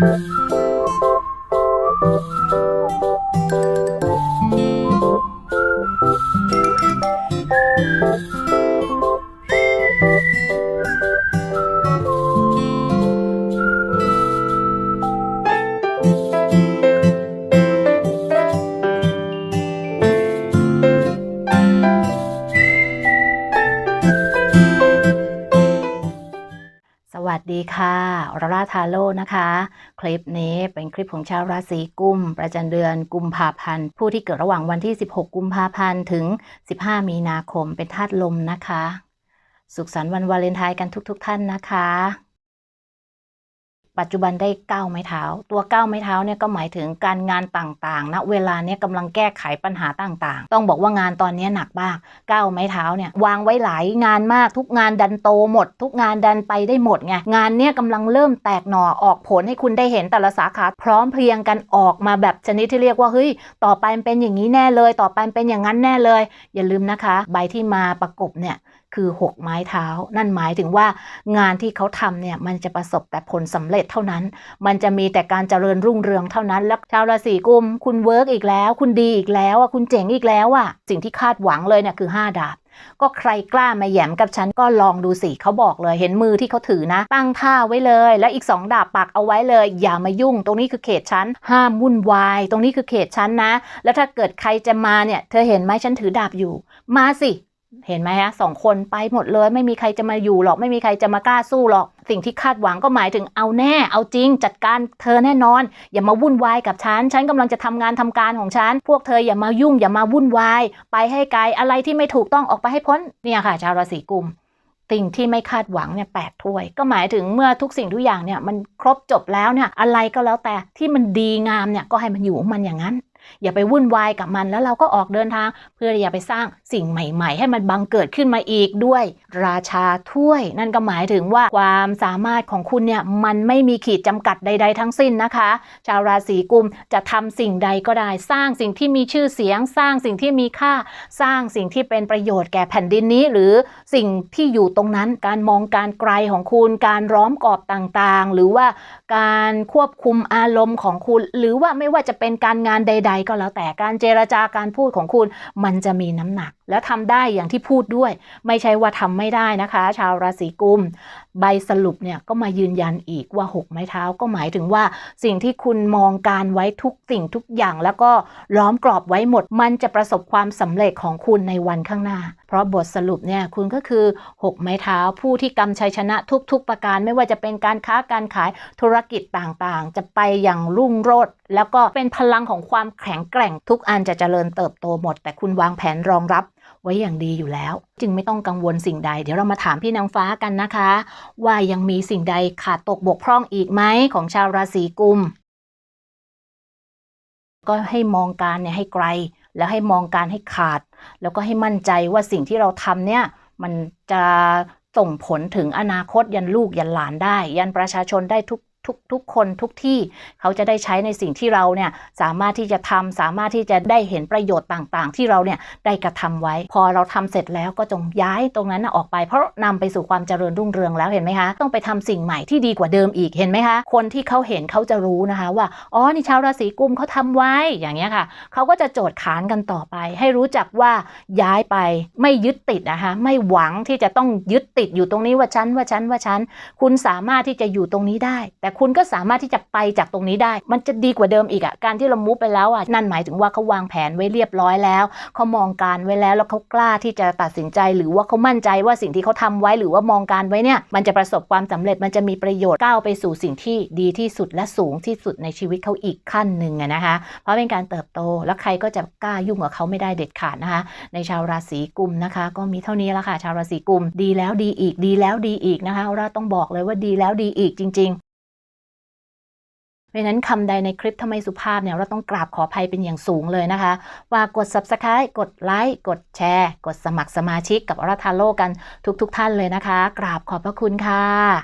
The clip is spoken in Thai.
ส วัสดีค่ะออร่าทาโร่นะคะ คลิปนี้เป็นคลิปของชาวราศีกุม ประจันเดือนกุมภาพันธ์ ผู้ที่เกิดระหว่างวันที่ 16 กุมภาพันธ์ถึง 15 มีนาคมเป็นธาตุลมนะคะ สุขสันต์วันวาเลนไทน์กันทุก ๆทท่านนะคะ ปัจจุบันได้ก้าวไม้เท้า ตัวก้าวไม้เท้าเนี่ยก็หมายถึงการงานต่างๆณเวลาเนี้ยกำลังแก้ไขปัญหาต่างๆ ต้องบอกว่างานตอนนี้หนักมากก้าวไม้เท้าเนี่ยวางไว้หลายงานมากทุกงานดันโตหมด ทุกงานดันไปได้หมดไงงานเนี่ยกำลังเริ่มแตกหน่อออกผลให้คุณได้เห็นแต่ละสาขาพร้อมเพรียงกันออกมาแบบชนิดที่เรียกว่าเฮ้ยต่อไปเป็นอย่างนี้แน่เลย ต่อไปเป็นอย่างนั้นแน่เลย อย่าลืมนะคะ ใบที่มาประกบเนี่ย คือ 6 ไม้เท้า นั่นหมายถึงว่างานที่เขาทำเนี่ยมันจะประสบแต่ผลสำเร็จเท่านั้น มันจะมีแต่การเจริญรุ่งเรืองเท่านั้น แล้วชาวราศีกุม คุณเวิร์กอีกแล้ว คุณดีอีกแล้วอะคุณเจ๋งอีกแล้วอะสิ่งที่คาดหวังเลยเนี่ยคือ 5 ดาบก็ใครกล้ามาแย่มกับฉันก็ลองดูสิเขาบอกเลย เห็นมือที่เขาถือนะ ตั้งท่าไว้เลย แล้วอีกสองดาบปักเอาไว้เลย อย่ามายุ่ง ตรงนี้คือเขตฉันห้ามวุ่นวาย ตรงนี้คือเขตฉันนะ แล้วถ้าเกิดใครจะมาเนี่ย เธอเห็นไหมฉันถือดาบอยู่ มาสิ เห็นไหมฮะสองคนไปหมดเลย ไม่มีใครจะมาอยู่หรอก ไม่มีใครจะมากล้าสู้หรอก สิ่งที่คาดหวังก็หมายถึงเอาแน่ เอาจริง จัดการเธอแน่นอน อย่ามาวุ่นวายกับฉัน ฉันกำลังจะทำงานทำการของฉัน พวกเธออย่ามายุ่ง อย่ามาวุ่นวาย ไปให้ไกลอะไรที่ไม่ถูกต้องออกไปให้พ้นเนี่ยค่ะ ชาวราศีกุม สิ่งที่ไม่คาดหวังเนี่ยแปดถ้วย ก็หมายถึงเมื่อทุกสิ่งทุกอย่างเนี่ยมันครบจบแล้วเนี่ยอะไรก็แล้วแต่ที่มันดีงามเนี่ยก็ให้มันอยู่ของมันอย่างนั้น อย่าไปวุ่นวายกับมันแล้วเราก็ออกเดินทาง เพื่ออย่าไปสร้างสิ่งใหม่ ๆ ให้มันบังเกิดขึ้นมาอีกด้วย ราชาถ้วย นั่นก็หมายถึงว่าความสามารถของคุณเนี่ยมันไม่มีขีดจำกัดใด ๆ ทั้งสิ้นนะคะ ชาวราศีกุมจะทำสิ่งใดก็ได้ สร้างสิ่งที่มีชื่อเสียง สร้างสิ่งที่มีค่า สร้างสิ่งที่เป็นประโยชน์แก่แผ่นดินนี้ หรือสิ่งที่อยู่ตรงนั้น การมองการไกลของคุณ การร้อมกรอบต่างๆ หรือว่าการควบคุมอารมณ์ของคุณ หรือว่าไม่ว่าจะเป็นการงานใดๆก็แล้วแต่การเจรจาการพูดของคุณ มันจะมีน้ำหนักแล้วทำได้อย่างที่พูดด้วย ไม่ใช่ว่าทำไม่ได้นะคะ ชาวราศีกุม ใบสรุปเนี่ยก็มายืนยันอีกว่า6ไม้เท้าก็หมายถึงว่า สิ่งที่คุณมองการไว้ทุกสิ่งทุกอย่าง แล้วก็ล้อมกรอบไว้หมด มันจะประสบความสำเร็จของคุณในวันข้างหน้า เพราะบทสรุปเนี่ยคุณก็คือ6ไม้เท้า ผู้ที่กำชัยชนะทุก ๆ ประการ ไม่ว่าจะเป็นการค้าการขายธุรกิจต่างๆ จะไปอย่างรุ่งโรจน์แล้วก็เป็นพลังของความแข็งแกร่งทุกอันจะเจริญเติบโตหมด แต่คุณวางแผนรองรับไว้อย่างดีอยู่แล้ว จึงไม่ต้องกังวลสิ่งใด เดี๋ยวเรามาถามพี่นางฟ้ากันนะคะ ว่ายังมีสิ่งใดขาดตกบกพร่องอีกไหมของชาวราศีกุม ก็ให้มองการเนี่ยให้ไกล แล้วให้มองการให้ขาด แล้วก็ให้มั่นใจว่าสิ่งที่เราทำเนี่ยมันจะส่งผลถึงอนาคตยันลูกยันหลานได้ ยันประชาชนได้ทุก ทุกทุกคนทุกที่เขาจะได้ใช้ในสิ่งที่เราเนี่ยสามารถที่จะทำสามารถที่จะได้เห็นประโยชน์ต่างๆ ที่เราเนี่ยได้กระทำไว้ พอเราทำเสร็จแล้วก็จงย้ายตรงนั้นนะออกไป เพราะนำไปสู่ความเจริญรุ่งเรืองแล้วเห็นไหมคะ ต้องไปทำสิ่งใหม่ที่ดีกว่าเดิมอีกเห็นไหมคะ คนที่เขาเห็นเขาจะรู้นะคะ ว่าอ๋อนี่ชาวราศีกุมเขาทำไว้อย่างเงี้ยค่ะเขาก็จะโจทย์ขานกันต่อไป ให้รู้จักว่าย้ายไปไม่ยึดติดนะคะไม่หวังที่จะต้องยึดติดอยู่ตรงนี้ว่าฉันว่าฉันว่าฉันคุณสามารถที่จะอยู่ตรงนี้ได้ แต่คุณก็สามารถที่จะไปจากตรงนี้ได้ มันจะดีกว่าเดิมอีกอะ่ะการที่เรามุฟไปแล้วอะนั่นหมายถึงว่าเขาวางแผนไว้เรียบร้อยแล้วเขามองการไว้แล้วแล้วเขากล้าที่จะตัดสินใจ หรือว่าเขามั่นใจว่าสิ่งที่เขาทำไว้หรือว่ามองการไว้เนี่ย มันจะประสบความสำเร็จมันจะมีประโยชน์ก้าวไปสู่สิ่งที่ดีที่สุดและสูงที่สุดในชีวิตเขาอีกขั้นหนึ่งอะนะคะ เพราะเป็นการเติบโตแล้วใครก็จะกล้ายุ่งกับเขาไม่ได้เด็ดขาดนะคะ ในชาวราศีกุมนะคะ ก็มีเท่านี้แล้วค่ะ ชาวราศีกุม ดีแล้วดีอีกดีแล้วดีอีกนะคะเราต้องบอกเลยว่าดีแล้วดีอีกจริง ๆ เพราะฉะนั้นคำใดในคลิปทำไมสุภาพเนี่ยเราต้องกราบขออภัยเป็นอย่างสูงเลยนะคะ ว่ากด subscribe กดไลค์กดแชร์ กดสมัครสมาชิกกับอรทาโลกันทุกๆทท่านเลยนะคะ กราบขอบพระคุณค่ะ